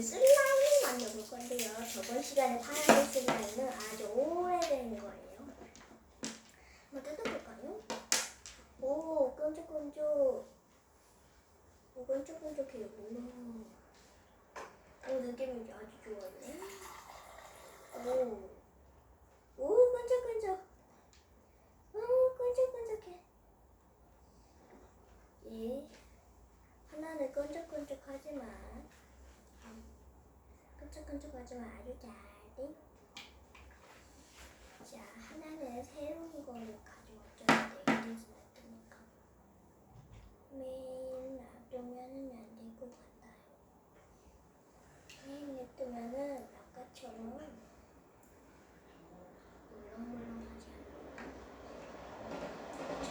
오늘 슬라임 만들어볼 건데요. 저번 시간에 파란색 슬라임은 아주 오래된 거예요. 한번 뜯어볼까요? 오, 끈적끈적. 오, 끈적끈적해요. 오, 오 느낌이 아주 좋아요. 오, 오, 끈적끈적. 오, 끈적끈적해. 예. 하나는 끈적끈적하지만 끈적끈적하지 만 아주 잘돼. 자, 하나는 새로운 거를 가져왔죠. 내일에서 놔두니까. 매일 놔두면은 안 될 것 같아요. 매일 놔두면은 아까처럼 물렁물렁하지 않아요. 자,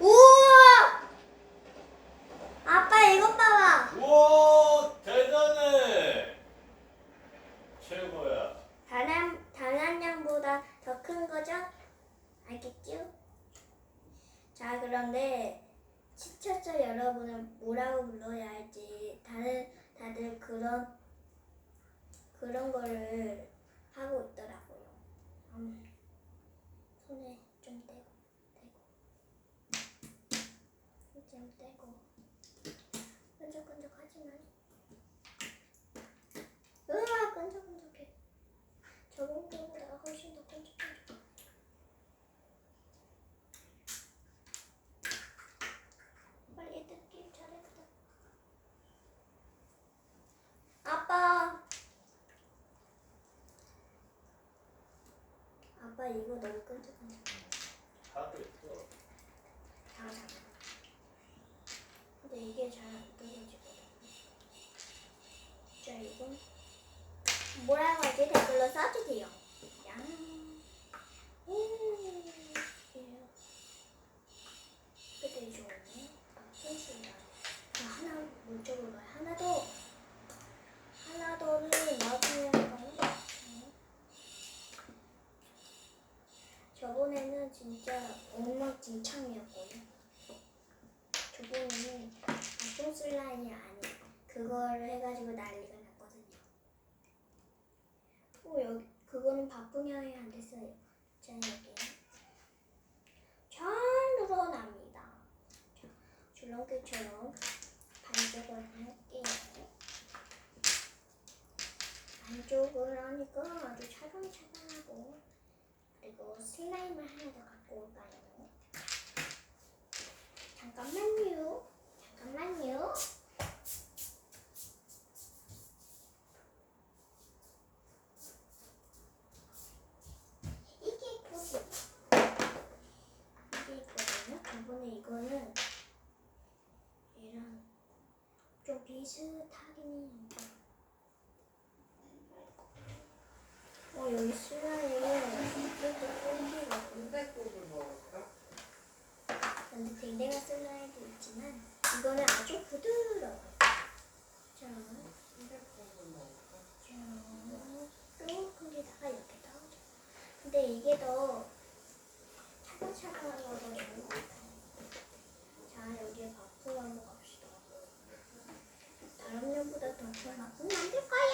우와! 아빠 이것 봐봐. 우와 대단해 최고야 다른 다른 양보다 더 큰 거죠? 알겠죠? 자 그런데 시청자 여러분은 뭐라고 불러야 할지 다들 다들 그런 그런 거를 하고 있더라고요. 음, 손에 좀 떼고 떼고 좀 떼고 끈적끈적하지만 으아 끈적끈적해. 저번 거보다 훨씬 더 끈적끈적. 빨리 뜯길 잘했다. 아빠. 아빠 이거 너무 끈적끈적. 하고 있어 다 잡아. 근데 이게 잘 안 뜯어지거든. 자 이건 뭐라고 하지 댓글로 써주세요. 양. 음. 이래요. 그때 좋네. 손수나. 하나 물쪽으로 가요. 하나 더. 하나 더는 나중에 할까요? 네. 저번에는 진짜 엉망진창이었거든. 저번에는 나쁜 슬라임이 아니야. 그거를 해가지고 난리가 났거든요. 어, 여기, 그거는 바쁘냐에 안 자, 여기. 잘 늘어납니다. 자, 줄넘기처럼 반쪽을 할게요. 반쪽을 하니까 아주 차근차근하고 그리고 슬라임을 하나 더 갖고 올까요? 잠깐만요. 잠깐만요. 이게 있거든요. 이게 있거든요. 저번에 이거는 얘랑 좀 비슷하긴 해요. 어, 여기 슬라임은 좀더 쫄기거든요. 백국을 먹을까? 근데 댕댕한 슬라임도 있지만 이거는 아주 부드러워요. 자, 백국을 먹을까? 자, 조금에다가 이렇게 넣어줘. 근데 이게 더 차근차근한 거더 좋은 것 같아요. 자, 여기에 바풍 한번 갑시다. 다른 년보다 더 좋은 바풍 만들 거야.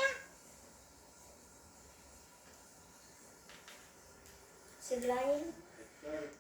슬라임, 슬라임,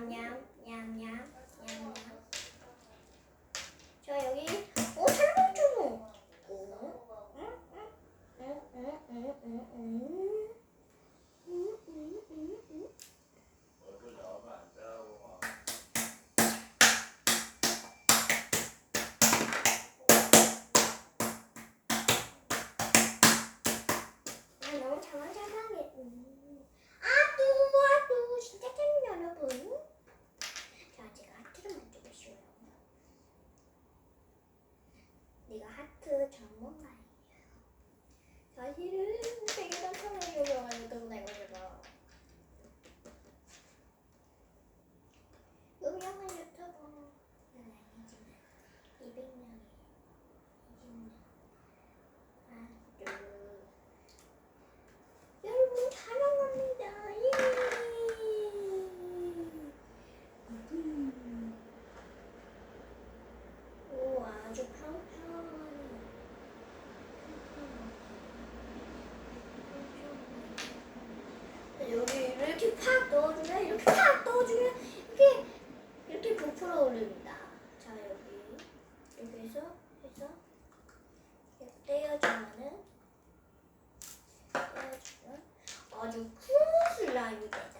rumahnya Adı Kuzray'dı.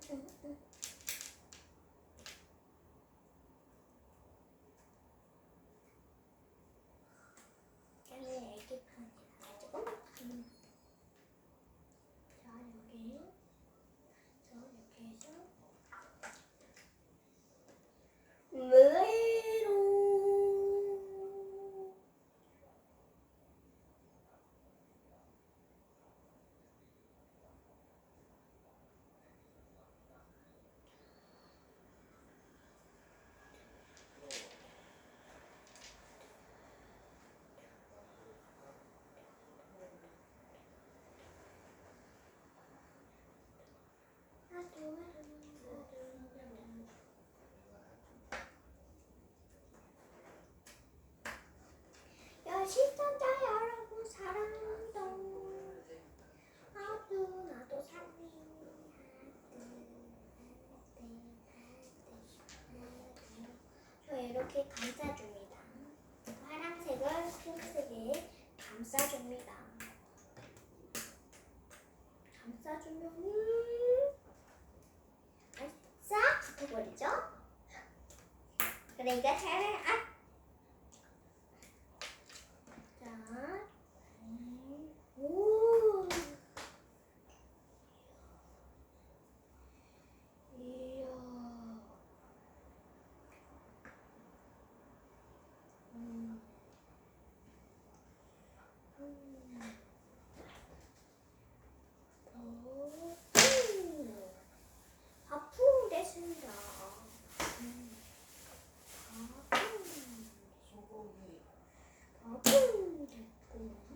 Thank you. 시청자 여러분 사랑합니다. 나도 사랑해요. 저 이렇게 감싸줍니다. 파란색을 핑크색에 감싸줍니다. 감싸주면 버리죠. 그러니까 사랑 신나. 음. 바쁜. 바쁜 됐고.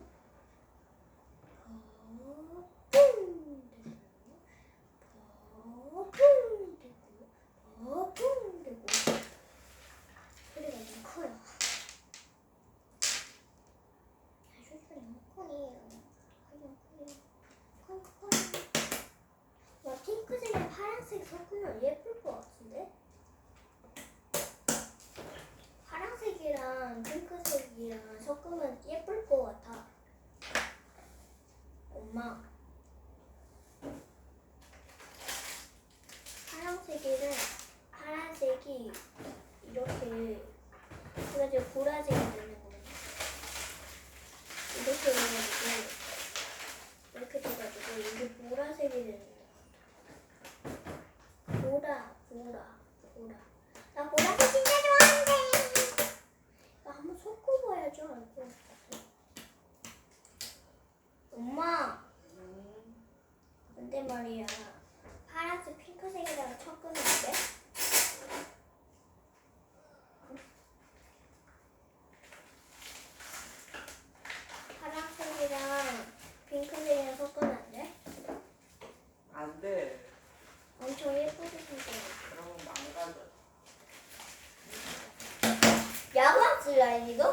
traído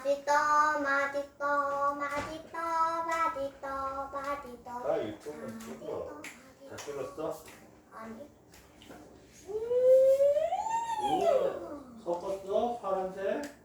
맛있어 맛있어 맛있어 맛있어 맛있어 나 유튜브 찍어. 다 찍었어? 아니 음. 오, 섞었어? 파란색?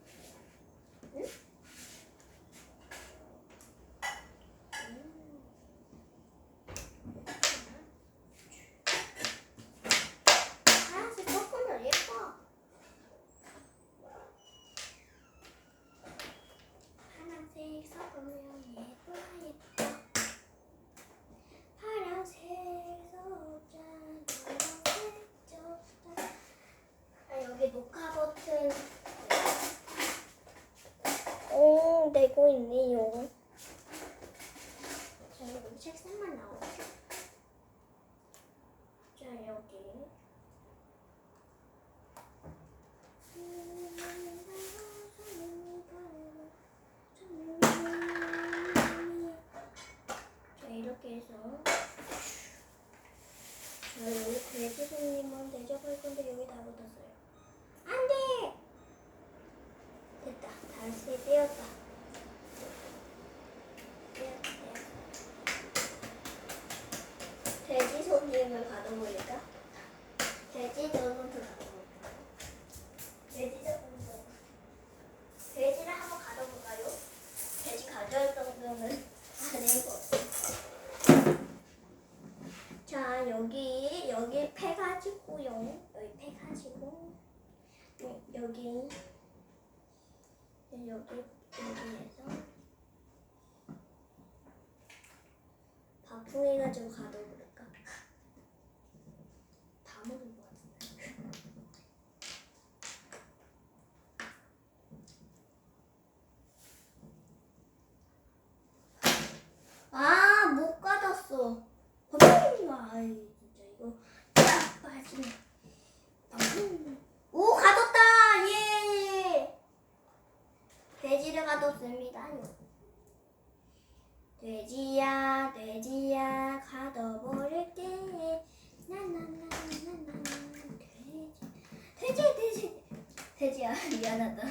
미안하다.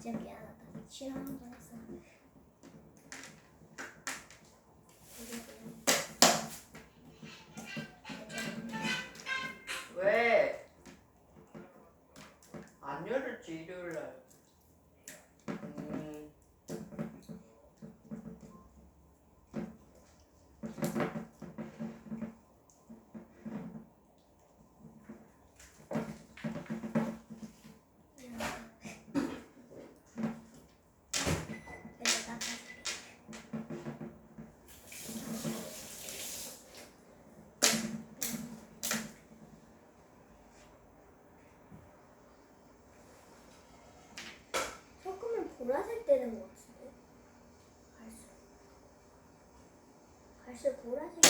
진짜 미안하다. 싫어하는 거. 보라색 되는 것 같은데? 갈색. 갈색 보라색.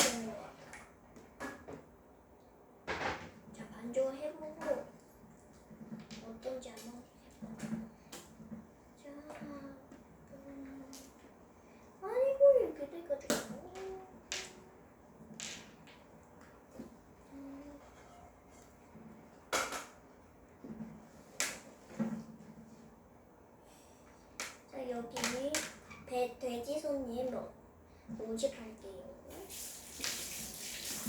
네, 돼지 손님 뭐, 모집할게요.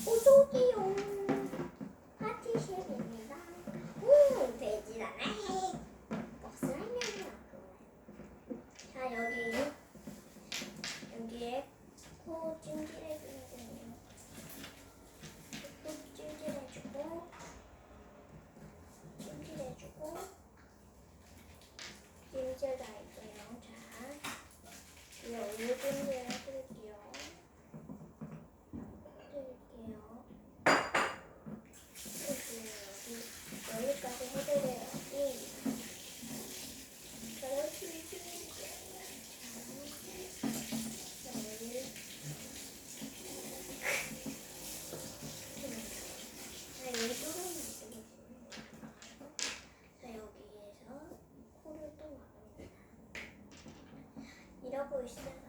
어, 오족이요. first.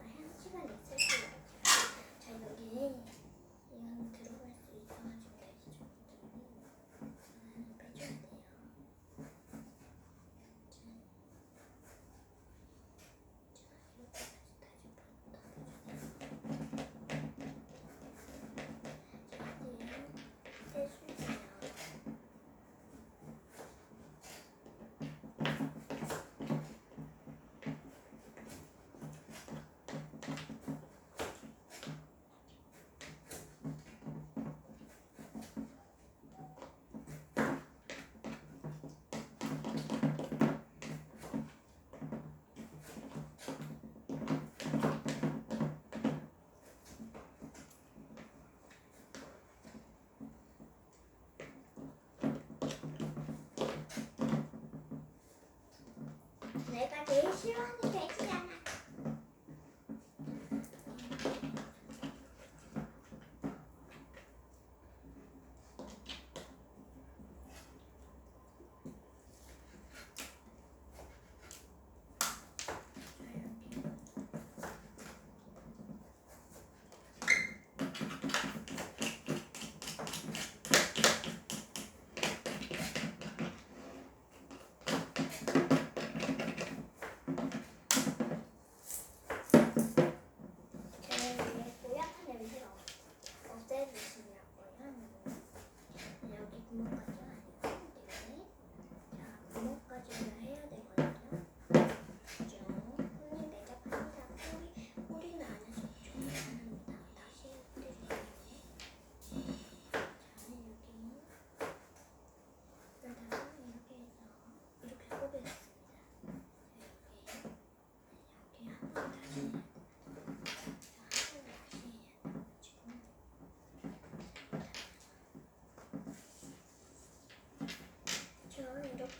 谁希望你？Tamam.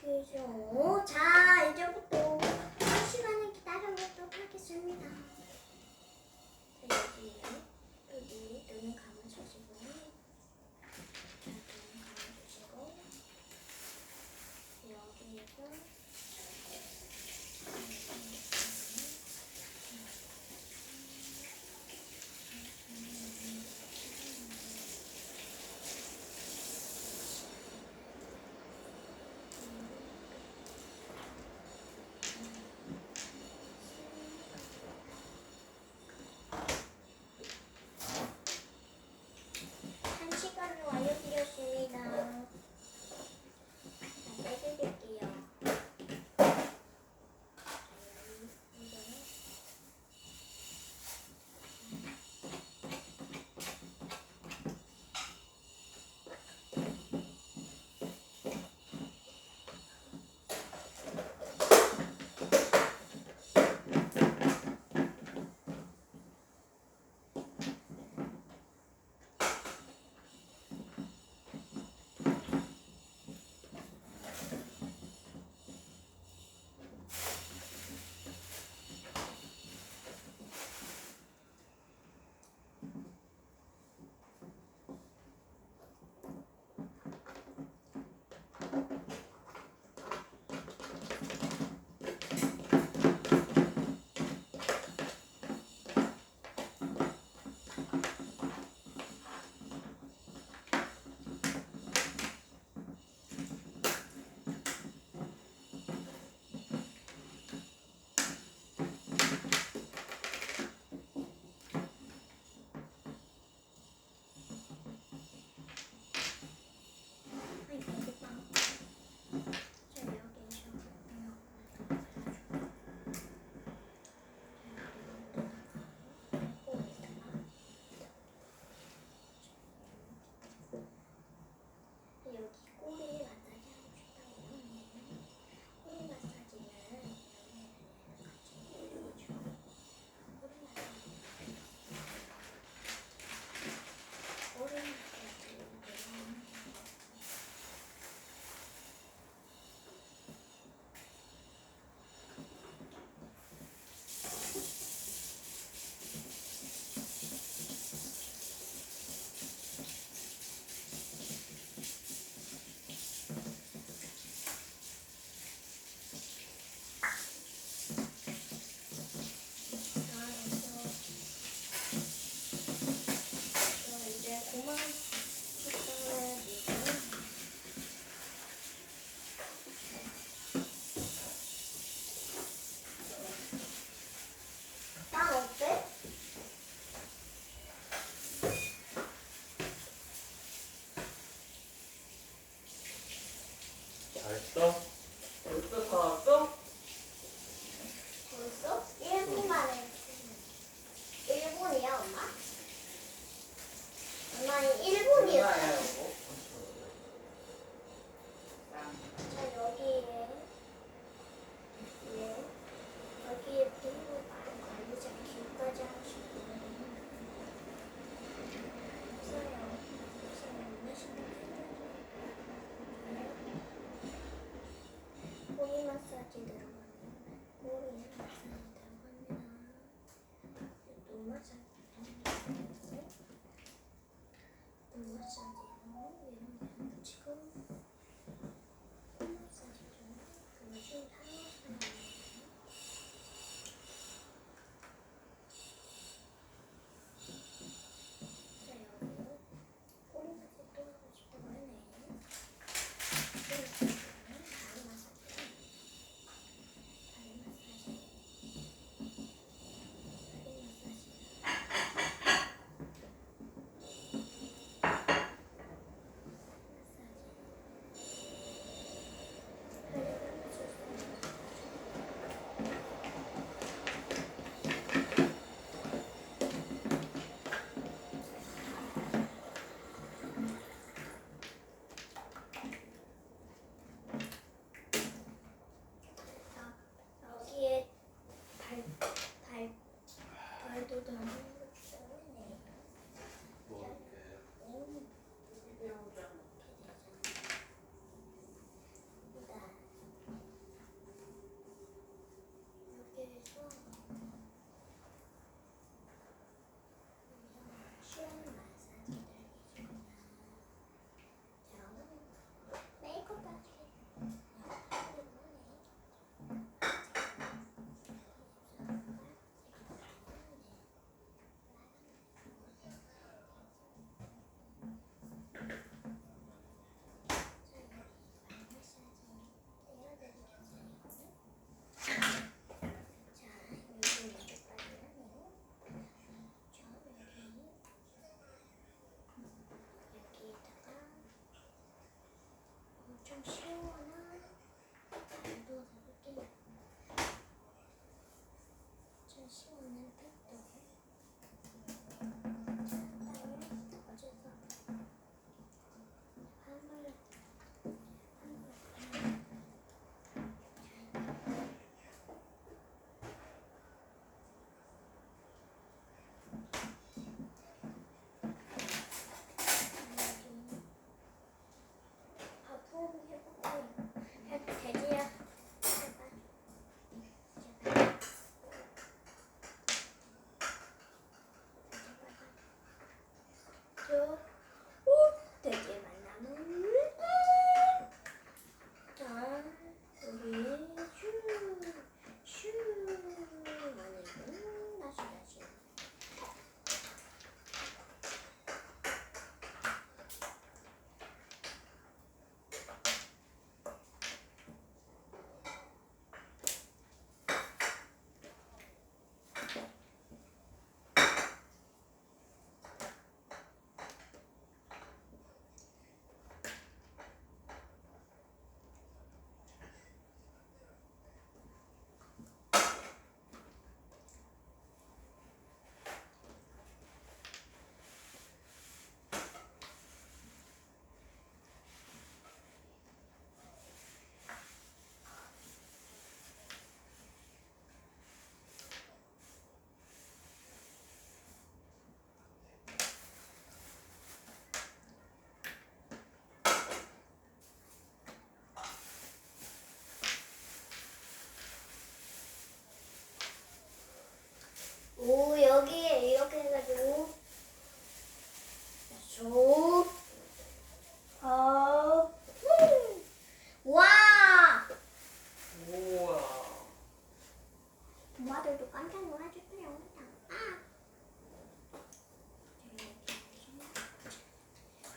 그죠. 자, 이제부터. 있어? estudando.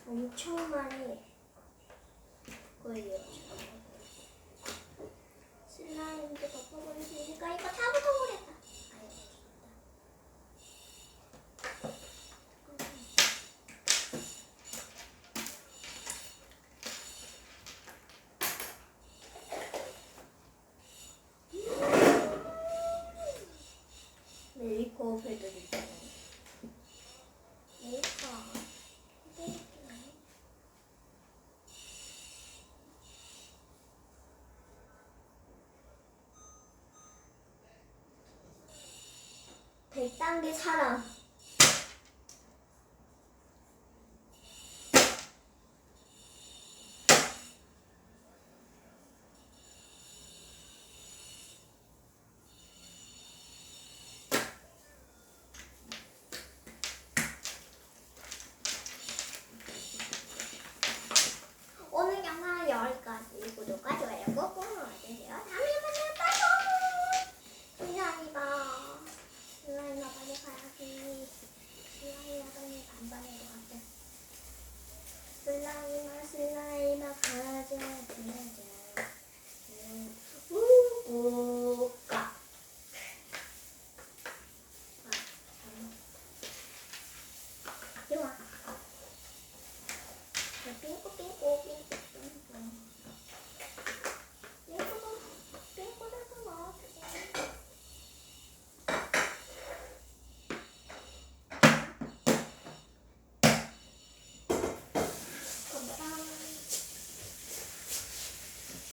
엄청 많이 걸렸죠. 슬라임도 덮어버리시니까 이거 타고 네, 딴 게 사랑.